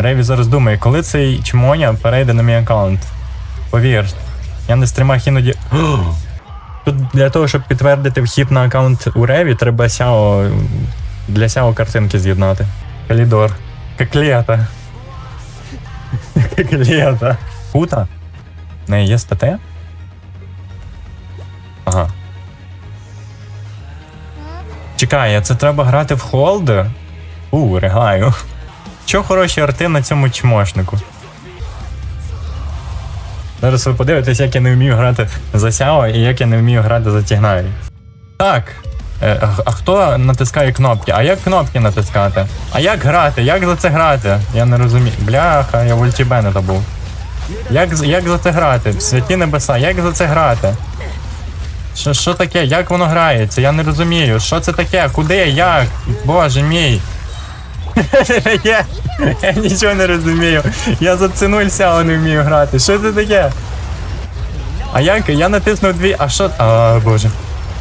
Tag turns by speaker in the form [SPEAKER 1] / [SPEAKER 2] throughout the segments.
[SPEAKER 1] Реві зараз думає, коли цей чмоня перейде на мій аккаунт. Повір, я не стримах іноді. Тут для того, щоб підтвердити вхід на аккаунт у Реві, треба сяо для сяо картинки з'єднати. Калідор. Каклета. Каклета. Пута? В неї є СТТ? Ага. Чекай, а це треба грати в холди? У, ригаю. Чого хороші арти на цьому чмошнику? Зараз ви подивитесь, як я не вмію грати за Сяо і як я не вмію грати за Тігнарі. Так. Е, а, хто натискає кнопки? А як кнопки натискати? А як грати? Як за це грати? Я не розумію. Бляха, я в ультібе не забув. Як, як за це грати? Святі небеса, як за це грати? Що, що таке? Як воно грається? Я не розумію. Що це таке? Куди? Як? Боже мій. Я, я нічого не розумію. Я за ціну Сяо не вмію грати. Що це таке? А як? Я натиснув дві. А що? А, боже.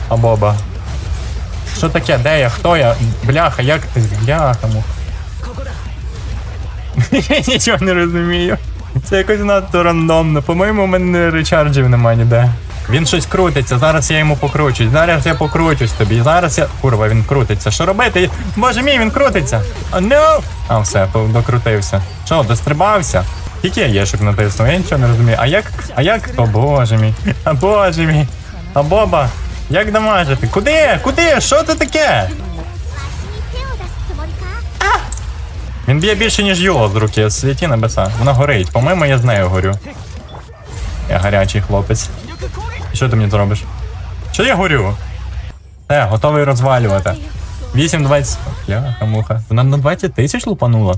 [SPEAKER 1] А Боба. Що таке? Де я? Хто я? Бляха, як ти? Бляха му. Я нічого не розумію. Це якось надто рандомно. По-моєму, у мене речарджів немає ніде. Він щось крутиться, зараз я йому покручусь, зараз я покручусь тобі, зараз я. Курва, він крутиться. Що робити? Боже мій, він крутиться! Oh, no! Ну! А все, докрутився. Що, дострибався? Тільки я єшок натиснув, я нічого не розумію. А як. А як? О боже мій. А боже мій. А боба. Як дамажити? Куди? Куди? Що це таке? Він б'є більше, ніж його з руки, світі небеса. Вона горить. По-моєму, я з нею горю. Я гарячий хлопець. Що ти мені зробиш? Що я горю? Все, готовий розвалювати. 8-20. Бляха, муха. Вона на 20 тисяч лупанула.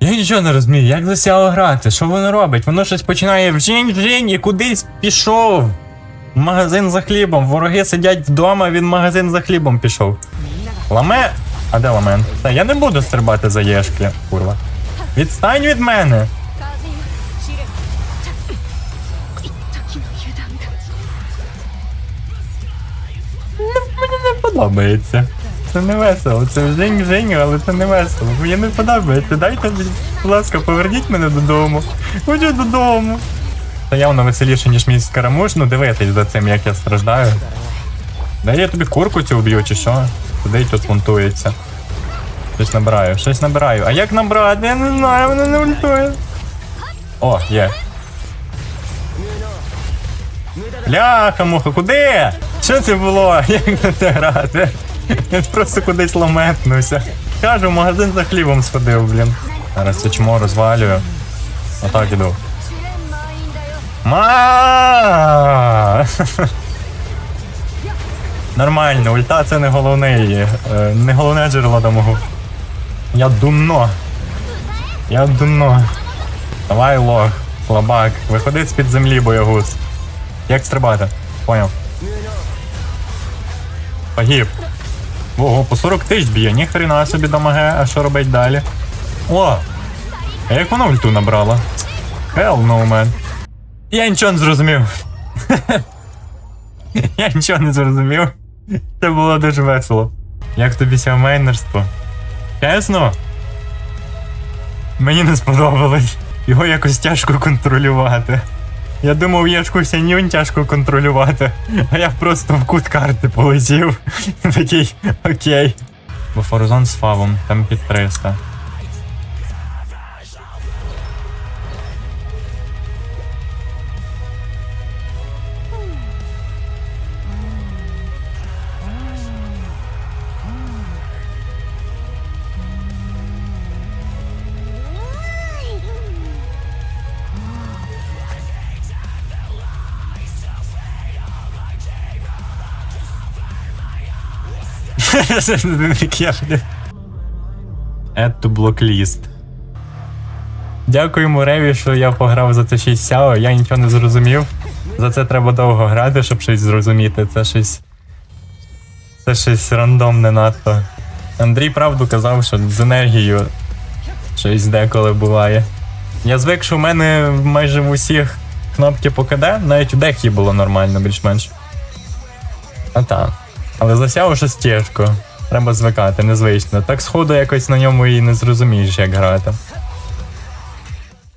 [SPEAKER 1] Я нічого не розумію, як засяло грати? Що воно робить? Воно щось починає вжінь, вжінь і кудись пішов. Магазин за хлібом. Вороги сидять вдома, він магазин за хлібом пішов. Ламе. А де ламен? Та я не буду стрибати за єшки, курва. Відстань від мене! Подобається. Це не весело. Це жень жень, але це не весело. Мені не подобається. Дайте, будь ласка, поверніть мене додому. Хочу додому. Це явно веселіше, ніж мій скарамуш, ну дивитись за цим, як я страждаю. Да я тобі курку цю вб'ю, чи що? Куди тут монтується? Щось набираю, щось набираю. А як набрати? Я не знаю, воно не ультує. О, є. Ляха, муха, куди? Що це було? Як на те грати? Я просто кудись ламетнуся. Кажу, в магазин за хлібом сходив, блін. Зараз це чмо розвалюю. Отак іду. Ма! Нормально, ульта це не головний, е, не головне джерело домогу. Я думно. Я думно. Давай лох, слабак. Виходи з-під землі, боягуз. Як стрибати? Поняв. Погиб. Ого, по 40 тисяч б'є, ніхрена собі дамаге, а що робить далі? О! А як воно ульту набрала? Hell no, man. Я нічого не зрозумів. Я нічого не зрозумів. Це було дуже весело. Як тобі сямейнерство? Чесно? Мені не сподобалось. Його якось тяжко контролювати. Я думав, я Єшку Сянюнь тяжко контролювати, а я просто в кут карти полетів. Такий, окей. Бо Форзон з фавом, там під 300. Add to blocklist. Дякуємо Реві, що я пограв за це 6 сяо, я нічого не зрозумів. За це треба довго грати, щоб щось зрозуміти. Це щось. Це щось рандомне надто. Андрій правду казав, що з енергією щось деколи буває. Я звик, що в мене майже в усіх кнопки по навіть у дехі було нормально, більш-менш. А так. Але засяв щось тяжко. Треба звикати, незвично. Так сходу якось на ньому і не зрозумієш, як грати.